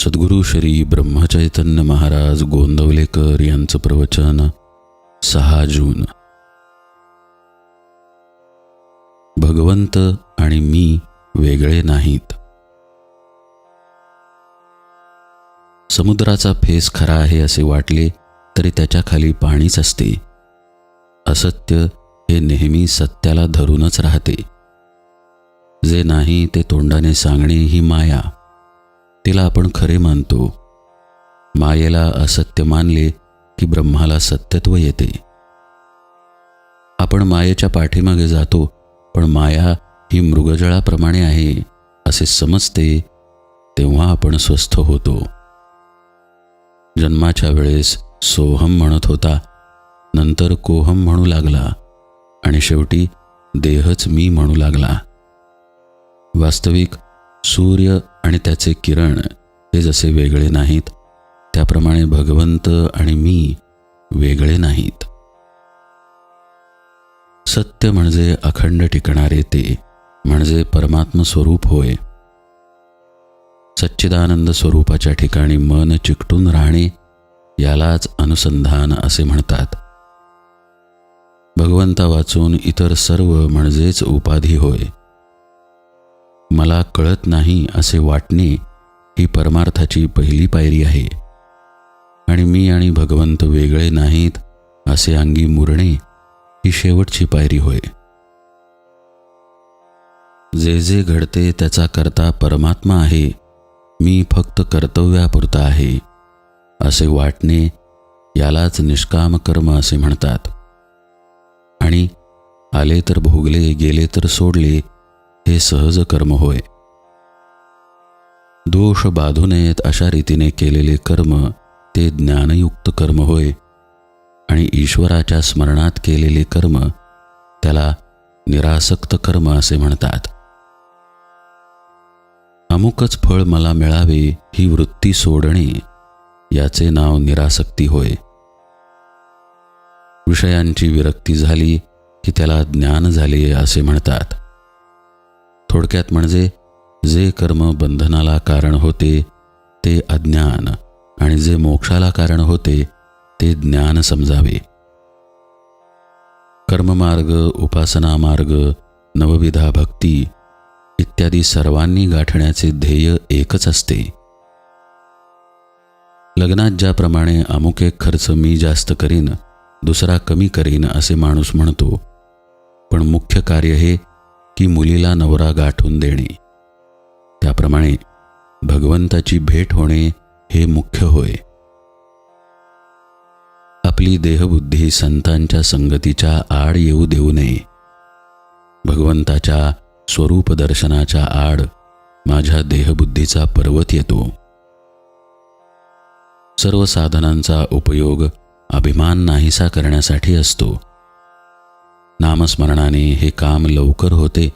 सद्गुरू श्री ब्रह्मचैतन्य महाराज गोंदवलेकर यांचं प्रवचन सहा जून. भगवंत आणि मी वेगळे नाहीत. समुद्राचा फेस खरा आहे असे वाटले तरी त्याच्याखाली पाणीच असते. असत्य हे नेहमी सत्याला धरूनच राहते. जे नाही ते तोंडाने सांगणे ही माया. तिला आपण खरे मानतो. मायेला असत्य मानले की ब्रह्माला सत्यत्व येते. आपण मायेच्या पाठीमागे जातो पण माया ही मृगजळाप्रमाणे आहे असे समजते तेव्हा आपण स्वस्थ होतो. जन्माच्या वेळेस सोहम म्हणत होता नंतर कोहम म्हणू लागला आणि शेवटी देहच मी म्हणू लागला. वास्तविक सूर्य आणि त्याचे किरण हे जसे वेगळे नाहीत त्याप्रमाणे भगवंत आणि मी वेगळे नाहीत. सत्य म्हणजे अखंड टिकणारे ते म्हणजे परमात्म स्वरूप होय. सच्चिदानंद स्वरूपाच्या ठिकाणी मन चिकटून राहणे यालाच अनुसंधान असे म्हणतात. भगवंता वाचून इतर सर्व म्हणजेच उपाधी होय. मला कळत नाही असे वाटणे ही परमार्थाची पहिली पायरी आहे. आणि मी आणि भगवंत वेगळे नाहीत असे अंगी मुरणे ही शेवटची पायरी होय. जे जे घडते त्याचा करता परमात्मा आहे मी फक्त कर्तव्यापुरता आहे असे वाटणे यालाच निष्काम कर्म असे म्हणतात. आणि आले तर भोगले गेले तर सोडले हे सहज कर्म होय. दोष बाधू नयेत अशा रीतीने केलेले कर्म ते ज्ञानयुक्त कर्म होय. आणि ईश्वराच्या स्मरणात केलेले कर्म त्याला निरासक्त कर्म असे म्हणतात. अमुकच फळ मला मिळावे ही वृत्ती सोडणे याचे नाव निरासक्ती होय. विषयांची विरक्ती झाली की त्याला ज्ञान झाले असे म्हणतात. थोडक्यात म्हणजे जे कर्म बंधनाला कारण होते ते अज्ञान आणि जे मोक्षाला कारण होते ते ज्ञान समजावे. कर्ममार्ग उपासना मार्ग नवविधा भक्ती इत्यादी सर्वांनी गाठण्याचे ध्येय एकच असते. लग्नात ज्याप्रमाणे अमुक एक खर्च मी जास्त करीन दुसरा कमी करीन असे माणूस म्हणतो पण मुख्य कार्य हे की मुलीला नवरा गाठून देणे. त्याप्रमाणे भगवंताची भेट होणे हे मुख्य होय. आपली देहबुद्धी संतांच्या संगतीच्या आड येऊ देऊ नये. भगवंताच्या स्वरूप दर्शनाच्या आड माझ्या देहबुद्धीचा पर्वत येतो. सर्व साधनांचा उपयोग अभिमान नाहीसा करण्यासाठी असतो. नामस्मरणाने हे काम लवकर होते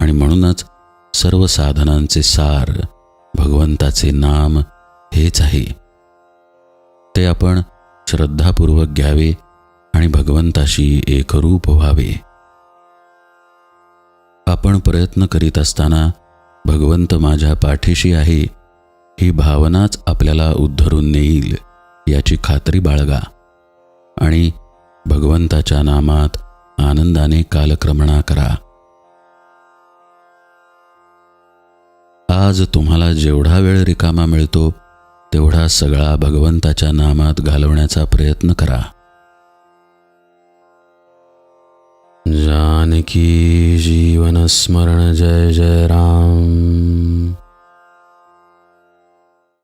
आणि म्हणूनच सर्व साधनांचे सार भगवंताचे नाम हेच आहे. ते आपण श्रद्धापूर्वक घ्यावे आणि भगवंताशी एकरूप व्हावे. आपण प्रयत्न करीत असताना भगवंत माझ्या पाठीशी आहे ही भावनाच आपल्याला उद्धरून नेईल याची खात्री बाळगा आणि भगवंताच्या नामात आनंदाने कालक्रमणा करा. आज तुम्हाला जेवढा वेळ रिकामा मिळतो तेवढा सगळा भगवंताच्या नामात घालवण्याचा प्रयत्न करा. जानकी जीवन स्मरण जय जय राम.